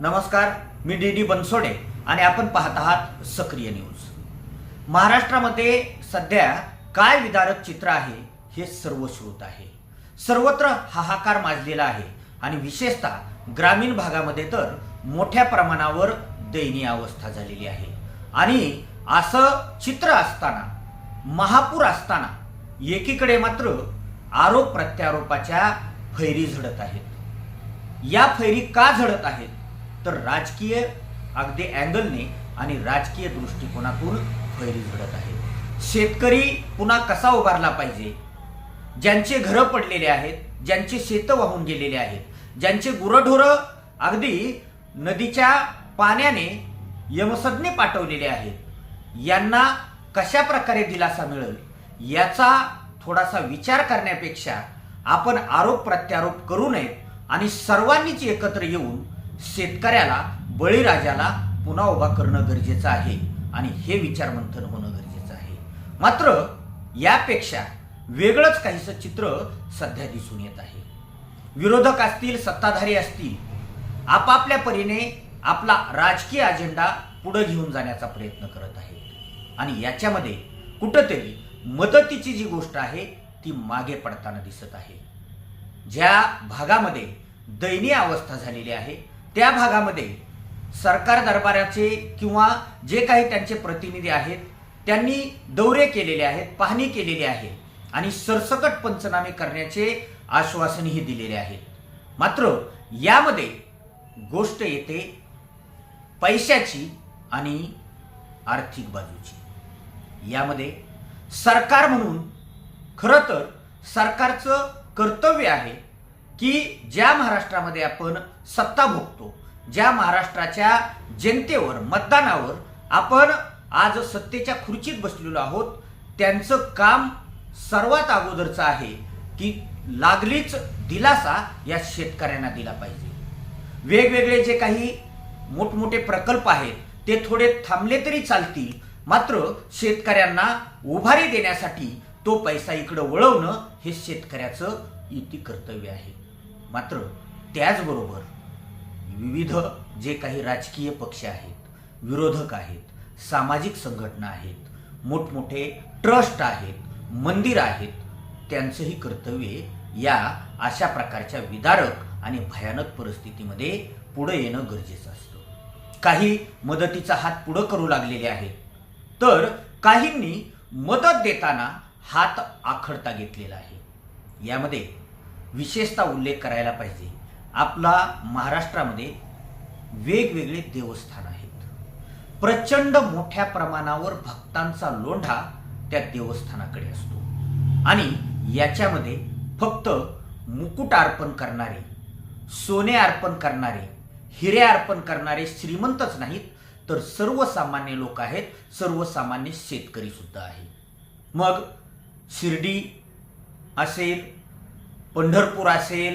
नमस्कार मी D D Bansode आणि आपण पाहत आहात सक्रिय न्यूज. महाराष्ट्रामध्ये सध्या काय विदारक चित्र आहे हे सर्व श्रोत आहे. सर्वत्र हाहाकार माजलेला आहे आणि विशेषतः ग्रामीण भागामध्ये तर मोठ्या प्रमाणावर दयनीय अवस्था झालेली आहे. आणि असं चित्र असताना महापूर असताना एकीकडे मात्र आरोप प्रत्यारोपाच्या फैरी झडत आहेत. या फैरी का झडत आहेत? तर राजकीय अगदी अँगलने आणि राजकीय दृष्टिकोनातून फैरी झडत आहे. शेतकरी पुन्हा कसा उभारला पाहिजे? ज्यांचे घरं पडलेले आहेत ज्यांचे शेतं वाहून गेलेले आहेत ज्यांचे गुरढोरं अगदी नदीच्या पाण्याने यमसज्ञे पाठवलेले आहेत यांना कशा प्रकारे दिलासा मिळेल? याचा थोडासा विचार करण्यापेक्षा आपण आरोप प्रत्यारोप करू नये आणि सर्वांनीच एकत्र येऊन शेतकऱ्याला बळीराजाला पुन्हा उभा करणं गरजेचं आहे आणि हे विचारमंथन होणं गरजेचं आहे. मात्र यापेक्षा वेगळंच काहीसं चित्र सध्या दिसून येत आहे. विरोधक असतील सत्ताधारी असतील आपापल्या परीने आपला राजकीय अजेंडा पुढे घेऊन जाण्याचा प्रयत्न करत आहेत. आणि याच्यामध्ये कुठंतरी मदतीची जी गोष्ट आहे ती मागे पडताना दिसत आहे. ज्या भागामध्ये दयनीय अवस्था झालेली आहे त्या भागामध्ये सरकार दरबाराचे किंवा जे काही त्यांचे प्रतिनिधी आहेत त्यांनी दौरे केलेले आहेत पाहणी केलेली आहे आणि सरसकट पंचनामे करण्याचे आश्वासनही दिलेले आहेत. मात्र यामध्ये गोष्ट येते पैशाची आणि आर्थिक बाजूची. यामध्ये सरकार म्हणून खरं तर सरकारचं कर्तव्य आहे की ज्या महाराष्ट्रामध्ये आपण सत्ता भोगतो ज्या महाराष्ट्राच्या जनतेवर मतदानावर आपण आज सत्तेच्या खुर्चीत बसलेलो आहोत त्यांचं काम सर्वात अगोदरचं आहे की लागलीच दिलासा या शेतकऱ्यांना दिला पाहिजे. वेगवेगळे जे काही मोठमोठे प्रकल्प आहेत ते थोडे थांबले तरी चालतील मात्र शेतकऱ्यांना उभारी देण्यासाठी तो पैसा इकडं वळवणं हे शेतकऱ्याचं इति कर्तव्य आहे. मात्र त्याचबरोबर विविध जे काही राजकीय पक्ष आहेत विरोधक आहेत सामाजिक संघटना आहेत मोठमोठे ट्रस्ट आहेत मंदिर आहेत त्यांचंही कर्तव्य या अशा प्रकारच्या विदारक आणि भयानक परिस्थितीमध्ये पुढं येणं गरजेचं असतं. काही मदतीचा हात पुढं करू लागलेले आहेत तर काहींनी मदत देताना हात आखडता घेतलेला आहे. यामध्ये विशेषतः उल्लेख करायला पाहिजे. आपला महाराष्ट्रामध्ये वेगवेगळे देवस्थान आहेत. प्रचंड मोठ्या प्रमाणावर भक्तांचा लोंढा त्या देवस्थानाकडे असतो. आणि याच्यामध्ये फक्त मुकुट अर्पण करणारे सोने अर्पण करणारे हिरे अर्पण करणारे श्रीमंतच नाहीत तर सर्वसामान्य लोक आहेत सर्वसामान्य शेतकरी सुद्धा आहे मग शिर्डी असेल पंढरपूर असेल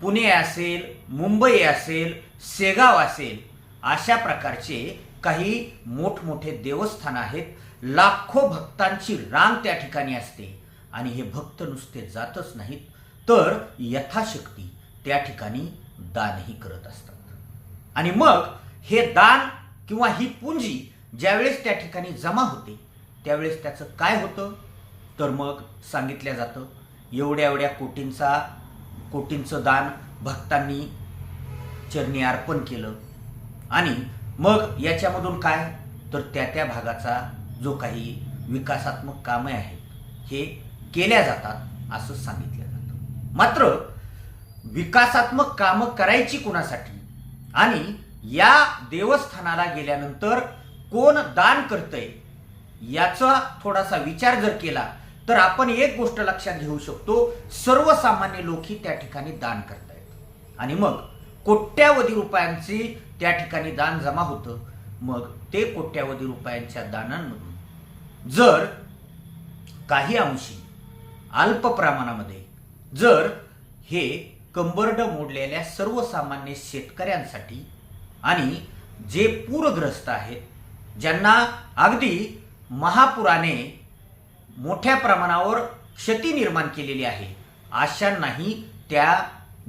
पुणे असेल मुंबई असेल शेगाव असेल अशा प्रकारचे काही मोठमोठे देवस्थान आहेत. लाखो भक्तांची रांग त्या ठिकाणी असते. आणि हे भक्त नुसते जातच नाहीत तर यथाशक्ती त्या ठिकाणी दानही करत असतात. आणि मग हे दान किंवा ही पुंजी ज्यावेळेस त्या ठिकाणी जमा होते त्यावेळेस त्याचं काय होतं? तर मग सांगितलं जातं एवढ्या एवढ्या कोटींचा कोटींचं दान भक्तांनी चरणी अर्पण केलं. आणि मग याच्यामधून काय? तर त्या त्या भागाचा जो काही विकासात्मक कामे आहेत हे केल्या जातात असं सांगितलं जातं. मात्र विकासात्मक कामं करायची कोणासाठी? आणि या देवस्थानाला गेल्यानंतर कोण दान करतंय? याचा थोडासा विचार जर केला तर आपण एक गोष्ट लक्षात घेऊ शकतो सर्वसामान्य लोकही त्या ठिकाणी दान करतायत. आणि मग कोट्यावधी रुपयांची त्या ठिकाणी दान जमा होतं. मग ते कोट्यावधी रुपयांच्या दानांमधून जर काही अंशी अल्प प्रमाणामध्ये जर हे कंबरड मोडलेल्या सर्वसामान्य शेतकऱ्यांसाठी आणि जे पूरग्रस्त आहेत ज्यांना अगदी महापुराने मोठ्या प्रमाणावर क्षती निर्माण केलेली आहे. अशांनाही त्या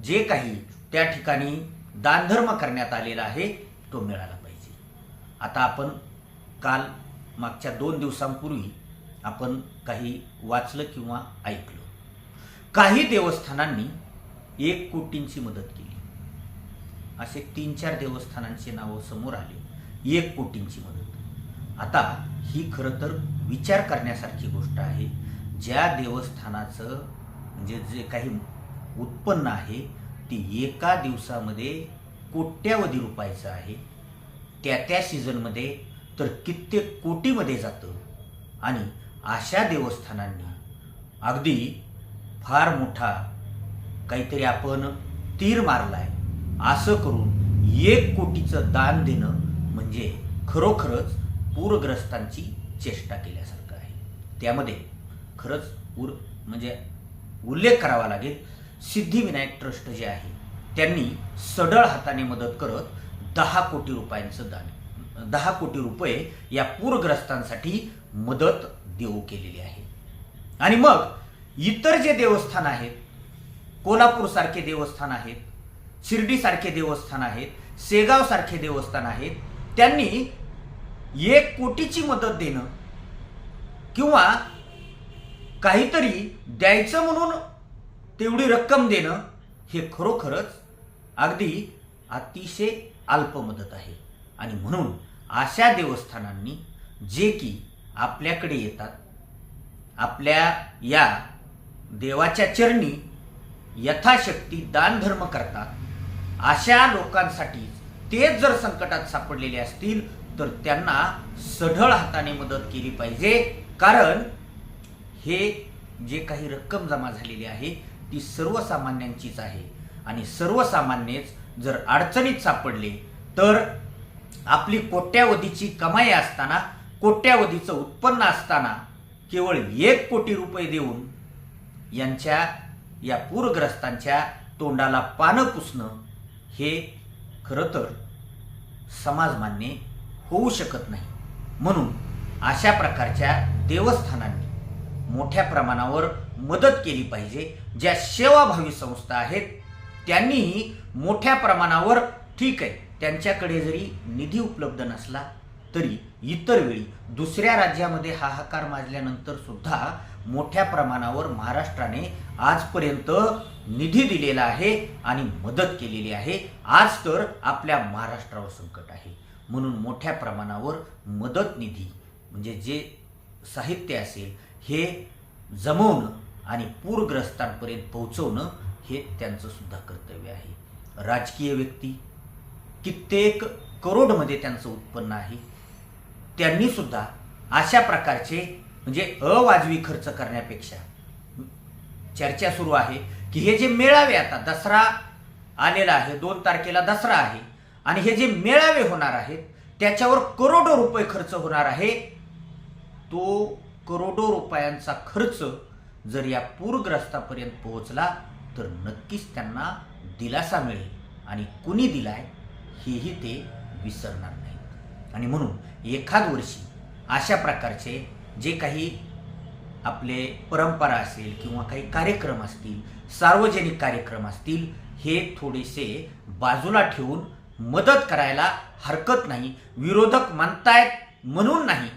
जे काही त्या ठिकाणी दानधर्म करण्यात आलेला आहे तो मिळाला पाहिजे. आता आपण काल मागच्या दोन दिवसांपूर्वी आपण काही वाचलं किंवा ऐकलं. काही देवस्थानांनी एक कोटींची मदत केली. असे तीन चार देवस्थानांची नावं समोर आली. एक कोटींची मदत. आता ही खरं तर विचार करण्यासारखी गोष्ट आहे. ज्या देवस्थानाचं म्हणजे जे काही उत्पन्न आहे ते एका दिवसामध्ये कोट्यावधी रुपयाचं आहे. त्या त्या सीझनमध्ये तर कित्येक कोटीमध्ये जातं. आणि अशा देवस्थानांनी अगदी फार मोठा काहीतरी आपण तीर मारलाय. असं करून एक कोटीचं दान देणं म्हणजे खरोखरच पूरग्रस्तांची चेष्टा केल्यासारखं आहे. त्यामध्ये खरंच पूर म्हणजे उल्लेख करावा लागेल सिद्धिविनायक ट्रस्ट जे आहे त्यांनी सडळ हाताने मदत करत दहा कोटी रुपयांचं दान दहा कोटी रुपये या पूरग्रस्तांसाठी मदत देऊ केलेली आहे. आणि मग इतर जे देवस्थान आहेत कोल्हापूर सारखे देवस्थान आहेत शिर्डी सारखे देवस्थान आहेत सेगाव सारखे देवस्थान आहेत त्यांनी एक कोटीची मदत देणं किंवा काहीतरी द्यायचं म्हणून तेवढी रक्कम देणं हे खरोखरच अगदी अतिशय अल्प मदत आहे. आणि म्हणून अशा देवस्थानांनी जे की आपल्याकडे येतात आपल्या या देवाच्या चरणी यथाशक्ती दानधर्म करतात अशा लोकांसाठी तेच जर संकटात सापडलेले असतील तर त्यांना सढळ हाताने मदत केली पाहिजे. कारण हे जे काही रक्कम जमा झालेली आहे ती सर्वसामान्यांचीच आहे. आणि सर्वसामान्यच जर अडचणीत सापडले तर आपली कोट्यावधीची कमाई असताना कोट्यावधीचं उत्पन्न असताना केवळ एक कोटी रुपये देऊन यांच्या या पूरग्रस्तांच्या तोंडाला पानं पुसणं हे खरं तर समाजमान्य होऊ शकत नाही. म्हणून अशा प्रकारच्या देवस्थानांनी मोठ्या प्रमाणावर मदत केली पाहिजे. ज्या सेवाभावी संस्था आहेत त्यांनीही मोठ्या प्रमाणावर ठीक आहे. त्यांच्याकडे जरी निधी उपलब्ध नसला तरी इतर वेळी दुसऱ्या राज्यामध्ये हाहाकार माजल्यानंतर सुद्धा मोठ्या प्रमाणावर महाराष्ट्राने आजपर्यंत निधी दिलेला आहे आणि मदत केलेली आहे. आज तर आपल्या महाराष्ट्रावर संकट आहे. म्हणून मोठ्या प्रमाणावर मदत निधी म्हणजे जे साहित्य असेल हे जमवणं आणि पूरग्रस्तांपर्यंत पोहोचवणं हे त्यांचं सुद्धा कर्तव्य आहे. राजकीय व्यक्ती कित्येक करोडमध्ये त्यांचं उत्पन्न आहे. त्यांनी सुद्धा अशा प्रकारचे म्हणजे अवाजवी खर्च करण्यापेक्षा चर्चा सुरू आहे की हे जे मेळावे आता दसरा आलेला आहे दोन तारखेला दसरा आहे आणि हे जे मेळावे होणार आहेत त्याच्यावर करोडो रुपये खर्च होणार आहे. तो करोडो रुपयांचा खर्च जर या पूरग्रस्तापर्यंत पोहोचला तर नक्कीच त्यांना दिलासा मिळेल. आणि कुणी दिलाय हेही ते विसरणार नाहीत. आणि म्हणून एखाद वर्षी अशा प्रकारचे जे काही आपले परंपरा असेल किंवा काही कार्यक्रम असतील सार्वजनिक कार्यक्रम असतील हे थोडेसे बाजूला ठेवून मदत करायला हरकत नाही विरोधक मानतायत म्हणून नाही.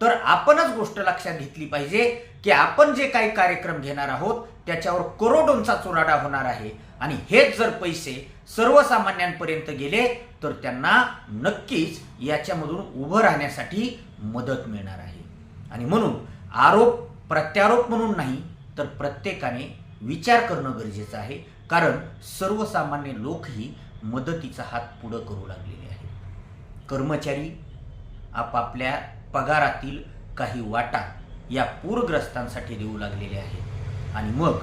तर आपणच गोष्ट लक्षात घेतली पाहिजे की आपण जे काही कार्यक्रम घेणार आहोत त्याच्यावर करोडोंचा चुराडा होणार आहे. आणि हेच जर पैसे सर्वसामान्यांपर्यंत गेले तर त्यांना नक्कीच याच्यामधून उभं राहण्यासाठी मदत मिळणार आहे. आणि म्हणून आरोप प्रत्यारोप म्हणून नाही तर प्रत्येकाने विचार करणं गरजेचं आहे. कारण सर्वसामान्य लोकही मदतीचा हात पुढं करू लागलेले आहेत. कर्मचारी आपापल्या पगारातील काही वाटा या पूरग्रस्तांसाठी देऊ लागलेले आहेत. आणि मग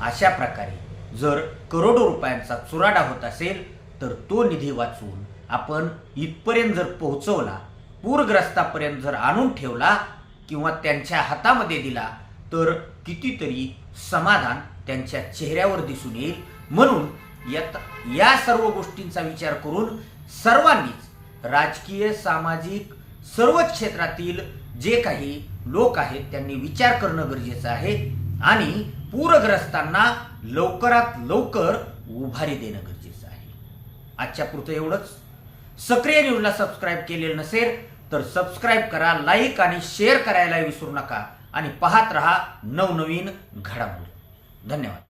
अशा प्रकारे जर करोडो रुपयांचा चुराडा होत असेल तर तो निधी वाचून आपण इथपर्यंत जर पोहोचवला पूरग्रस्तापर्यंत जर आणून ठेवला किंवा त्यांच्या हातामध्ये दिला तर कितीतरी समाधान त्यांच्या चेहऱ्यावर दिसून येईल. म्हणून या सर्व गोष्टींचा विचार करून सर्वांनीच राजकीय सामाजिक सर्वच क्षेत्रातील जे काही लोक आहेत त्यांनी विचार करणं गरजेचं आहे आणि पूरग्रस्तांना लवकरात लवकर उभारी देणं गरजेचं आहे. आजच्या पुरतं एवढंच. सक्रिय न्यूजला सबस्क्राईब केलेलं नसेल तर सबस्क्राईब करा लाईक आणि शेअर करायला विसरू नका आणि पाहत रहा नवनवीन घडामोडी. धन्यवाद.